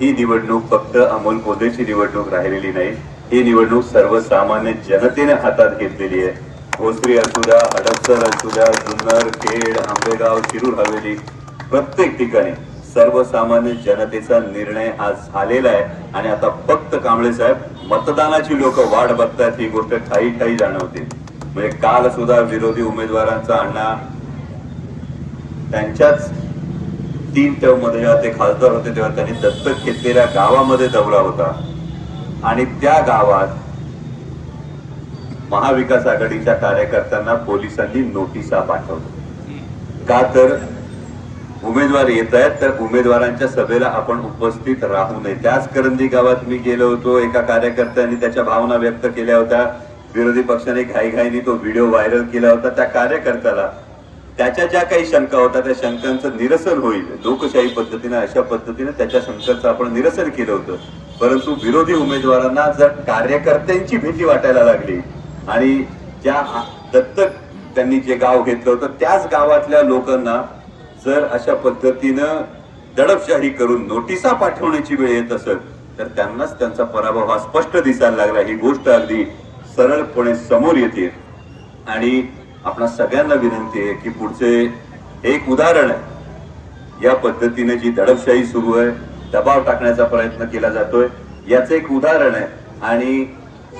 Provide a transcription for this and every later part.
ही निवडणूक फक्त अमोल कोल्हेची निवडणूक राहिलेली नाही. ही निवडणूक सर्वसामान्य जनतेने हातात घेतलेली आहे. भोसरी असू द्या हडपसर असू द्या जुन्नर खेड आंबेगाव शिरूर हवेली प्रत्येक ठिकाणी सर्वसामान्य जनतेचा निर्णय हा झालेला आहे. आणि आता फक्त कांबळे साहेब मतदानाची लोक वाट बघतात ही गोष्ट ठाई ठाई जाणवते. म्हणजे काल सुद्धा विरोधी उमेदवारांचा अण्णा त्यांच्याच तीन टर्ममध्ये जेव्हा ते खासदार होते तेव्हा त्यांनी दत्तक घेतलेल्या गावामध्ये दौरा होता. आणि त्या गावात महाविकास आघाडीच्या कार्यकर्त्यांना पोलिसांनी नोटिसा पाठवल्या. का तर उमेदवार येत आहेत तर उमेदवारांच्या सभेला आपण उपस्थित राहू नये. त्याच करंदी गावात मी गेलो होतो एका कार्यकर्त्यांनी त्याच्या भावना व्यक्त केल्या होत्या. विरोधी पक्षाने घाईघाईने तो व्हिडिओ व्हायरल केला होता. त्या कार्यकर्त्याला त्याच्या ज्या काही शंका होत्या त्या शंकांचं निरसन होईल. लोकशाही पद्धतीनं अशा पद्धतीनं त्याच्या शंकांचं आपण निरसन केलं होतं. परंतु विरोधी उमेदवारांना जर कार्यकर्त्यांची भीती वाटायला लागली आणि ज्या दत्तक त्यांनी जे गाव घेतलं होतं त्याच गावातल्या लोकांना जर अशा पद्धतीनं दडपशाही करून नोटिसा पाठवण्याची वेळ येत असेल तर त्यांनाच त्यांचा पराभव हा स्पष्ट दिसायला लागला. ही गोष्ट अगदी सरळपणे समोर येते. आणि आपणा सगळ्यांना विनंती आहे की पुढचे एक उदाहरण आहे. या पद्धतीने जी दडपशाही सुरू आहे दबाव टाकण्याचा प्रयत्न केला जातोय. याचं एक उदाहरण आहे आणि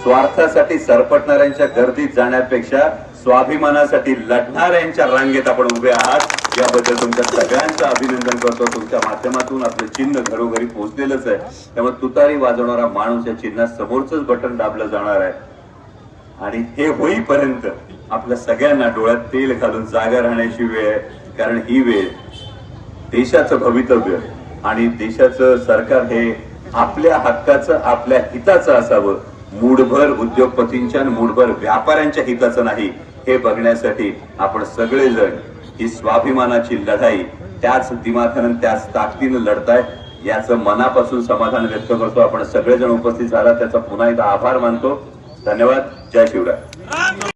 स्वार्थासाठी सरपटणाऱ्यांच्या गर्दीत जाण्यापेक्षा स्वाभिमानासाठी लढणाऱ्यांच्या रांगेत आपण उभे आहात. याबद्दल तुमच्या सगळ्यांचं अभिनंदन करतो. तुमच्या माध्यमातून आपलं चिन्ह घरोघरी पोहोचलेलंच आहे. त्यामुळे तुतारी वाजवणारा माणूस या चिन्हात समोरच बटन दाबलं जाणार आहे. आणि हे होईपर्यंत आपल्या सगळ्यांना डोळ्यात तेल घालून जागा राहण्याची वेळ आहे. कारण ही वेळ देशाचं भवितव्य आणि देशाचं सरकार हे आपल्या हक्काचं आपल्या हिताचं असावं. मूडभर उद्योगपतींच्या आणि मूडभर व्यापाऱ्यांच्या हिताचं नाही. हे बघण्यासाठी आपण सगळेजण ही स्वाभिमानाची लढाई त्याच दिमाखानं त्याच ताकदीनं लढताय याचं मनापासून समाधान व्यक्त करतो. आपण सगळेजण उपस्थित झाला. त्याचा पुन्हा एकदा आभार मानतो. धन्यवाद. जय शिवराय.